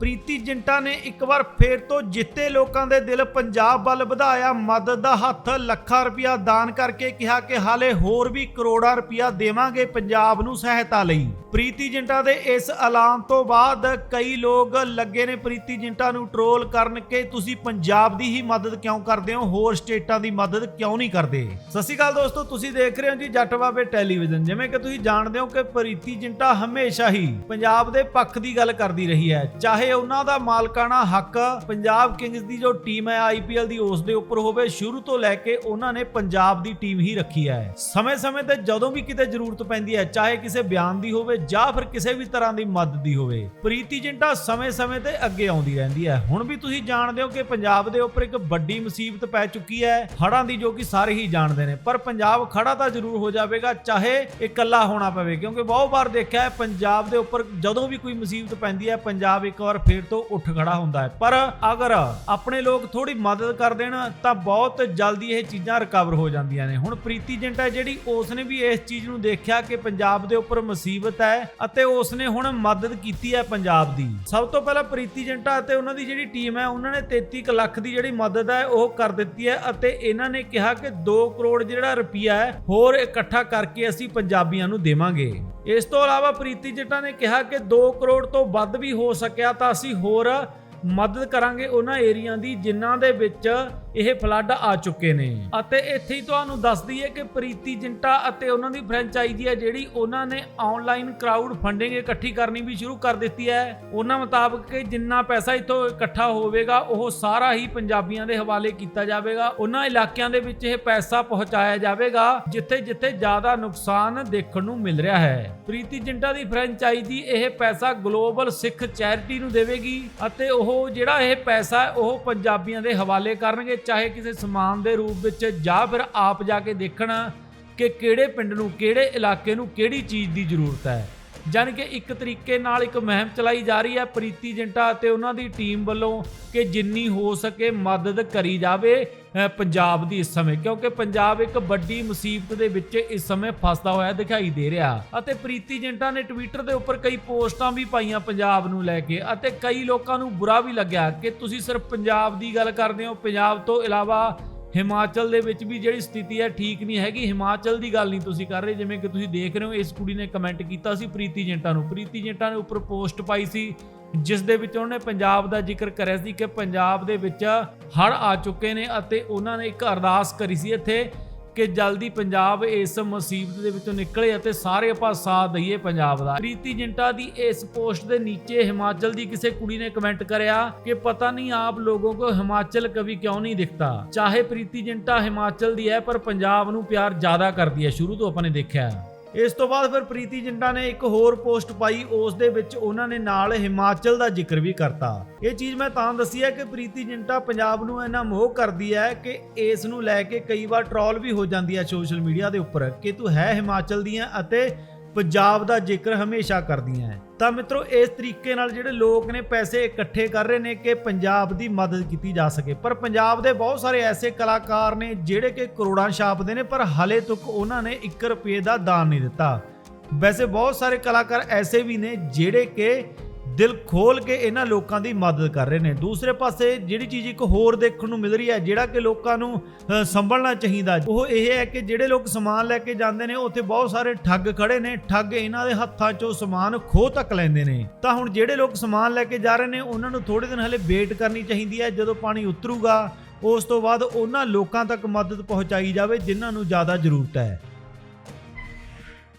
ਪ੍ਰੀਤੀ ਜਿੰਟਾ ਨੇ ਇੱਕ ਵਾਰ ਫੇਰ ਤੋਂ ਜਿੱਤੇ ਲੋਕਾਂ ਦੇ ਦਿਲ ਪੰਜਾਬ ਵੱਲ ਵਧਾਇਆ। ਮਦਦ ਦਾ ਹੱਥ ਲੱਖਾਂ ਰੁਪਇਆ ਦਾਨ ਕਰਕੇ ਕਿਹਾ ਕਿ ਹਾਲੇ ਹੋਰ ਵੀ ਕਰੋੜਾਂ ਰੁਪਇਆ ਦੇਵਾਂਗੇ ਪੰਜਾਬ ਨੂੰ ਸਹਾਇਤਾ ਲਈ। ਪ੍ਰੀਤੀ ਜਿੰਟਾ ਦੇ ਇਸ ਐਲਾਨ ਤੋਂ ਬਾਅਦ ਕਈ ਲੋਕ ਲੱਗੇ ਨੇ ਪ੍ਰੀਤੀ ਜਿੰਟਾ ਨੂੰ ਟਰੋਲ ਕਰਨ ਕਿ ਤੁਸੀਂ ਪੰਜਾਬ ਦੀ ਹੀ ਮਦਦ ਕਿਉਂ ਕਰਦੇ ਹੋ? ਹੋਰ ਸਟੇਟਾਂ ਦੀ ਮਦਦ ਕਿਉਂ ਨਹੀਂ ਕਰਦੇ? ਸਤਿ ਸ਼੍ਰੀ ਅਕਾਲ ਦੋਸਤੋ, ਤੁਸੀਂ ਦੇਖ ਰਹੇ ਹੋ ਜੀ ਜੱਟ ਬਾਬੇ ਟੈਲੀਵਿਜ਼ਨ। ਜਿਵੇਂ ਕਿ ਤੁਸੀਂ ਜਾਣਦੇ ਹੋ ਕਿ ਪ੍ਰੀਤੀ ਜਿੰਟਾ ਹਮੇਸ਼ਾ ਹੀ ਪੰਜਾਬ ਦੇ ਪੱਖ ਦੀ ਗੱਲ ਕਰਦੀ ਰਹੀ ਹੈ। ਚਾਹੇ ਉਹਨਾਂ ਦਾ ਮਾਲਕਾਨਾ ਹੱਕ ਪੰਜਾਬ ਕਿੰਗਸ ਦੀ ਜੋ ਟੀਮ ਹੈ ਆਈਪੀਐਲ ਦੀ ਉਸ ਦੇ ਉੱਪਰ ਹੋਵੇ, ਸ਼ੁਰੂ ਤੋਂ ਲੈ ਕੇ ਉਹਨਾਂ ਨੇ ਪੰਜਾਬ ਦੀ ਟੀਮ ਹੀ ਰੱਖੀ ਹੈ। ਸਮੇਂ-ਸਮੇਂ ਤੇ ਜਦੋਂ ਵੀ ਕਿਤੇ ਜ਼ਰੂਰਤ ਪੈਂਦੀ ਹੈ, ਚਾਹੇ ਕਿਸੇ ਬਿਆਨ ਦੀ ਹੋਵੇ ਜਾਂ ਫਿਰ ਕਿਸੇ ਵੀ ਤਰ੍ਹਾਂ ਦੀ ਮਦਦ ਦੀ ਹੋਵੇ, ਪ੍ਰੀਤੀ ਜਿੰਟਾ ਸਮੇਂ-ਸਮੇਂ ਤੇ ਅੱਗੇ ਆਉਂਦੀ ਰਹਿੰਦੀ ਹੈ। ਹੁਣ ਵੀ ਤੁਸੀਂ ਜਾਣਦੇ ਹੋ ਕਿ ਪੰਜਾਬ ਦੇ ਉੱਪਰ ਇੱਕ ਵੱਡੀ ਮੁਸੀਬਤ ਪੈ ਚੁੱਕੀ ਹੈ, ਹੜ੍ਹਾਂ ਦੀ ਜੋ ਕਿ ਸਾਰੇ ਹੀ ਜਾਣਦੇ ਨੇ। ਪਰ ਪੰਜਾਬ ਖੜਾ ਤਾਂ ਜ਼ਰੂਰ ਹੋ ਜਾਵੇਗਾ, ਚਾਹੇ ਇਕੱਲਾ ਹੋਣਾ ਪਵੇ, ਕਿਉਂਕਿ ਬਹੁਤ ਵਾਰ ਦੇਖਿਆ ਹੈ, ਪੰਜਾਬ ਦੇ ਉੱਪਰ ਜਦੋਂ ਵੀ ਕੋਈ ਮੁਸੀਬਤ ਪੈਂਦੀ ਹੈ, ਪੰਜਾਬ ਇੱਕ ਵਾਰ ਫੇਰ ਤੋਂ ਉੱਠ ਖੜਾ ਹੁੰਦਾ ਹੈ। ਪਰ ਅਗਰ ਆਪਣੇ ਲੋਕ ਥੋੜੀ ਮਦਦ ਕਰ ਦੇਣ, ਤਾਂ ਬਹੁਤ ਜਲਦੀ ਇਹ ਚੀਜ਼ਾਂ ਰਿਕਵਰ ਹੋ ਜਾਂਦੀਆਂ ਨੇ। ਹੁਣ ਪ੍ਰੀਤੀ ਜਿੰਟਾ ਜਿਹੜੀ ਉਸ ਨੇ ਵੀ ਇਸ ਚੀਜ਼ ਨੂੰ ਦੇਖਿਆ ਕਿ ਪੰਜਾਬ ਦੇ ਉੱਪਰ ਮੁਸੀਬਤ ਹੈ ਅਤੇ ਉਸ ਨੇ ਹੁਣ ਮਦਦ ਕੀਤੀ ਹੈ ਪੰਜਾਬ ਦੀ। ਸਭ ਤੋਂ ਪਹਿਲਾਂ ਪ੍ਰੀਤੀ ਜਿੰਟਾ ਅਤੇ ਉਹਨਾਂ ਦੀ ਜਿਹੜੀ ਟੀਮ ਹੈ, ਉਹਨਾਂ ਨੇ 33 ਕੁ ਲੱਖ ਦੀ ਜਿਹੜੀ ਮਦਦ ਹੈ, ਉਹ ਕਰ ਦਿੱਤੀ ਹੈ ਅਤੇ ਇਹਨਾਂ ਨੇ ਕਿਹਾ ਕਿ 2 ਕਰੋੜ ਜਿਹੜਾ ਰੁਪਈਆ ਹੈ, ਹੋਰ ਇਕੱਠਾ ਕਰਕੇ ਅਸੀਂ ਪੰਜਾਬੀਆਂ ਨੂੰ ਦੇਵਾਂਗੇ। ਇਸ ਤੋਂ ਇਲਾਵਾ ਪ੍ਰੀਤੀ ਜਿੰਟਾ ਨੇ ਕਿਹਾ ਕਿ 2 ਕਰੋੜ ਤੋਂ ਵੱਧ ਵੀ ਹੋ ਸਕਿਆ, ਤਾਂ ਅਸੀਂ ਹੋਰ ਮਦਦ ਕਰਾਂਗੇ ਉਹਨਾਂ ਏਰੀਆ ਦੀ ਜਿਨ੍ਹਾਂ ਦੇ ਵਿੱਚ ਇਹ ਫਲੱਡ ਆ ਚੁੱਕੇ ਨੇ। ਅਤੇ ਇੱਥੇ ਹੀ ਤੁਹਾਨੂੰ ਦੱਸ ਦਈਏ ਕਿ ਪ੍ਰੀਤੀ ਜਿੰਟਾ ਅਤੇ ਉਹਨਾਂ ਦੀ ਫਰੈਂਚਾਈਜ਼ੀ ਹੈ ਜਿਹੜੀ ਉਹਨਾਂ ਨੇ ਆਨਲਾਈਨ ਕਰਾਊਡ ਫੰਡਿੰਗ ਇਕੱਠੀ ਕਰਨੀ ਵੀ ਸ਼ੁਰੂ ਕਰ ਦਿੱਤੀ ਹੈ। ਉਹਨਾਂ ਮੁਤਾਬਕ ਕਿ ਜਿੰਨਾ ਪੈਸਾ ਇੱਥੋਂ ਇਕੱਠਾ ਹੋਵੇਗਾ, ਉਹ ਸਾਰਾ ਹੀ ਪੰਜਾਬੀਆਂ ਦੇ ਹਵਾਲੇ ਕੀਤਾ ਜਾਵੇਗਾ। ਉਹਨਾਂ ਇਲਾਕਿਆਂ ਦੇ ਵਿੱਚ ਇਹ ਪੈਸਾ ਪਹੁੰਚਾਇਆ ਜਾਵੇਗਾ, ਜਿੱਥੇ ਜਿੱਥੇ ਜ਼ਿਆਦਾ ਨੁਕਸਾਨ ਦੇਖਣ ਨੂੰ ਮਿਲ ਰਿਹਾ ਹੈ। ਪ੍ਰੀਤੀ ਜਿੰਟਾ ਦੀ ਫਰੈਂਚਾਈਜ਼ੀ ਇਹ ਪੈਸਾ ਗਲੋਬਲ ਸਿੱਖ ਚੈਰਿਟੀ ਨੂੰ ਦੇਵੇਗੀ ਅਤੇ ਉਹ ਜਿਹੜਾ ਇਹ ਪੈਸਾ ਉਹ ਪੰਜਾਬੀਆਂ ਦੇ ਹਵਾਲੇ ਕਰਨਗੇ। ਚਾਹੇ ਕਿਸੇ ਸਮਾਨ ਦੇ ਰੂਪ ਵਿੱਚ ਜਾਂ ਫਿਰ ਆਪ ਜਾ ਕੇ ਦੇਖਣ ਕਿ ਕਿਹੜੇ ਪਿੰਡ ਨੂੰ, ਕਿਹੜੇ ਇਲਾਕੇ ਨੂੰ ਕਿਹੜੀ ਚੀਜ਼ ਦੀ ਜ਼ਰੂਰਤ ਹੈ। ਜਾਣੀ ਕਿ ਇੱਕ ਤਰੀਕੇ ਨਾਲ ਇੱਕ ਮੁਹਿੰਮ ਚਲਾਈ ਜਾ ਰਹੀ ਹੈ ਪ੍ਰੀਤੀ ਜਿੰਟਾ ਅਤੇ ਉਹਨਾਂ ਦੀ ਟੀਮ ਵੱਲੋਂ ਕਿ ਜਿੰਨੀ ਹੋ ਸਕੇ ਮਦਦ ਕਰੀ ਜਾਵੇ ਪੰਜਾਬ ਦੀ ਇਸ ਸਮੇਂ, ਕਿਉਂਕਿ ਪੰਜਾਬ ਇੱਕ ਵੱਡੀ ਮੁਸੀਬਤ ਦੇ ਵਿੱਚ ਇਸ ਸਮੇਂ ਫਸਦਾ ਹੋਇਆ ਦਿਖਾਈ ਦੇ ਰਿਹਾ। ਅਤੇ ਪ੍ਰੀਤੀ ਜਿੰਟਾ ਨੇ ਟਵਿੱਟਰ ਦੇ ਉੱਪਰ ਕਈ ਪੋਸਟਾਂ ਵੀ ਪਾਈਆਂ ਪੰਜਾਬ ਨੂੰ ਲੈ ਕੇ ਅਤੇ ਕਈ ਲੋਕਾਂ ਨੂੰ ਬੁਰਾ ਵੀ ਲੱਗਿਆ ਕਿ ਤੁਸੀਂ ਸਿਰਫ ਪੰਜਾਬ ਦੀ ਗੱਲ ਕਰਦੇ ਹੋ, ਪੰਜਾਬ ਤੋਂ ਇਲਾਵਾ ਹਿਮਾਚਲ ਦੇ ਵਿੱਚ ਵੀ ਜਿਹੜੀ ਸਥਿਤੀ ਹੈ ਠੀਕ ਨਹੀਂ ਹੈਗੀ। ਹਿਮਾਚਲ ਦੀ ਗੱਲ ਨਹੀਂ ਤੁਸੀਂ ਕਰ ਰਹੇ, ਜਿਵੇਂ ਕਿ ਤੁਸੀਂ ਦੇਖ ਰਹੇ ਹੋ, ਇਸ ਕੁੜੀ ਨੇ ਕਮੈਂਟ ਕੀਤਾ ਸੀ ਪ੍ਰੀਤੀ ਜਿੰਟਾ ਨੂੰ। ਪ੍ਰੀਤੀ ਜਿੰਟਾ ਨੇ ਉੱਪਰ ਪੋਸਟ ਪਾਈ ਸੀ, ਜਿਸ ਦੇ ਵਿੱਚ ਉਹਨੇ ਪੰਜਾਬ ਦਾ ਜ਼ਿਕਰ ਕਰਿਆ ਸੀ ਕਿ ਪੰਜਾਬ ਦੇ ਵਿੱਚ ਹੜ੍ਹ ਆ ਚੁੱਕੇ ਨੇ ਅਤੇ ਉਹਨਾਂ ਨੇ ਇੱਕ ਅਰਦਾਸ ਕਰੀ ਸੀ ਇੱਥੇ। ਕਿ ਜਲਦੀ ਪੰਜਾਬ ਇਸ ਮੁਸੀਬਤ ਦੇ ਵਿੱਚੋਂ ਨਿਕਲੇ ਅਤੇ ਸਾਰੇ ਆਪਾਂ ਸਾਥ ਦਈਏ ਪੰਜਾਬ ਦਾ। ਪ੍ਰੀਤੀ ਜਿੰਟਾ ਦੀ ਇਸ ਪੋਸਟ ਦੇ ਨੀਚੇ ਹਿਮਾਚਲ ਦੀ ਕਿਸੇ ਕੁੜੀ ਨੇ ਕਮੈਂਟ ਕਰਿਆ ਕਿ ਪਤਾ ਨਹੀਂ ਆਪ ਲੋਗੋਂ ਕੋ ਹਿਮਾਚਲ ਕਵੀ ਕਿਉਂ ਨਹੀਂ ਦਿਖਤਾ। ਚਾਹੇ ਪ੍ਰੀਤੀ ਜਿੰਟਾ ਹਿਮਾਚਲ ਦੀ ਹੈ, ਪਰ ਪੰਜਾਬ ਨੂੰ ਪਿਆਰ ਜ਼ਿਆਦਾ ਕਰਦੀ ਹੈ। ਸ਼ੁਰੂ ਤੋਂ ਆਪਾਂ ਨੇ ਦੇਖਿਆ। ਇਸ ਤੋਂ ਬਾਅਦ ਫਿਰ ਪ੍ਰੀਤੀ ਜਿੰਟਾ ਨੇ ਇੱਕ ਹੋਰ ਪੋਸਟ ਪਾਈ, ਉਸ ਦੇ ਵਿੱਚ ਉਹਨਾਂ ਨੇ ਨਾਲ ਹਿਮਾਚਲ ਦਾ ਜ਼ਿਕਰ ਵੀ ਕਰਤਾ। ਇਹ ਚੀਜ਼ ਮੈਂ ਤਾਂ ਦੱਸੀ ਹੈ ਕਿ ਪ੍ਰੀਤੀ ਜਿੰਟਾ ਪੰਜਾਬ ਨੂੰ ਇੰਨਾ ਮੋਹ ਕਰਦੀ ਹੈ ਕਿ ਇਸ ਨੂੰ ਲੈ ਕੇ ਕਈ ਵਾਰ ਟ੍ਰੋਲ ਵੀ ਹੋ ਜਾਂਦੀ ਹੈ ਸੋਸ਼ਲ ਮੀਡੀਆ ਦੇ ਉੱਪਰ ਕਿ ਤੂੰ ਹੈ ਹਿਮਾਚਲ ਦੀਆਂ ਅਤੇ ਪੰਜਾਬ ਦਾ ਜ਼ਿਕਰ ਹਮੇਸ਼ਾ ਕਰਦੀਆਂ ਹੈ ਤਾਂ ਮਿੱਤਰੋ, ਇਸ ਤਰੀਕੇ ਨਾਲ ਜਿਹੜੇ ਲੋਕ ਨੇ ਪੈਸੇ ਇਕੱਠੇ ਕਰ ਰਹੇ ਨੇ ਕਿ ਪੰਜਾਬ ਦੀ ਮਦਦ ਕੀਤੀ ਜਾ ਸਕੇ। ਪਰ ਪੰਜਾਬ ਦੇ ਬਹੁਤ ਸਾਰੇ ਐਸੇ ਕਲਾਕਾਰ ਨੇ ਜਿਹੜੇ ਕਿ ਕਰੋੜਾਂ ਛਾਪਦੇ ਨੇ, ਪਰ ਹਲੇ ਤੱਕ ਉਹਨਾਂ ਨੇ 1 ਰੁਪਏ ਦਾ ਦਾਨ ਨਹੀਂ ਦਿੱਤਾ। ਵੈਸੇ ਬਹੁਤ ਸਾਰੇ ਕਲਾਕਾਰ ਐਸੇ ਵੀ ਨੇ ਜਿਹੜੇ ਕਿ ਦਿਲ ਖੋਲ ਕੇ ਇਹਨਾਂ ਲੋਕਾਂ ਦੀ ਮਦਦ ਕਰ ਰਹੇ ਨੇ। ਦੂਸਰੇ ਪਾਸੇ ਜਿਹੜੀ ਚੀਜ਼ ਇੱਕ ਹੋਰ ਦੇਖਣ ਨੂੰ ਮਿਲ ਰਹੀ ਹੈ, ਜਿਹੜਾ ਕਿ ਲੋਕਾਂ ਨੂੰ ਸੰਭਲਣਾ ਚਾਹੀਦਾ। ਉਹ ਇਹ ਹੈ ਕਿ ਜਿਹੜੇ ਲੋਕ ਸਮਾਨ ਲੈ ਕੇ ਜਾਂਦੇ ਨੇ, ਉੱਥੇ ਬਹੁਤ ਸਾਰੇ ਠੱਗ ਖੜੇ ਨੇ। ਠੱਗ ਇਹਨਾਂ ਦੇ ਹੱਥਾਂ 'ਚੋਂ ਸਮਾਨ ਖੋਹ ਤੱਕ ਲੈਂਦੇ ਨੇ। ਤਾਂ ਹੁਣ ਜਿਹੜੇ ਲੋਕ ਸਮਾਨ ਲੈ ਕੇ ਜਾ ਰਹੇ ਨੇ, ਉਹਨਾਂ ਨੂੰ ਥੋੜੇ ਦਿਨ ਹਲੇ ਵੇਟ ਕਰਨੀ ਚਾਹੀਦੀ ਹੈ। ਜਦੋਂ ਪਾਣੀ ਉਤਰੂਗਾ, ਉਸ ਤੋਂ ਬਾਅਦ ਉਹਨਾਂ ਲੋਕਾਂ ਤੱਕ ਮਦਦ ਪਹੁੰਚਾਈ ਜਾਵੇ, ਜਿਨ੍ਹਾਂ ਨੂੰ ਜ਼ਿਆਦਾ ਜ਼ਰੂਰਤ ਹੈ।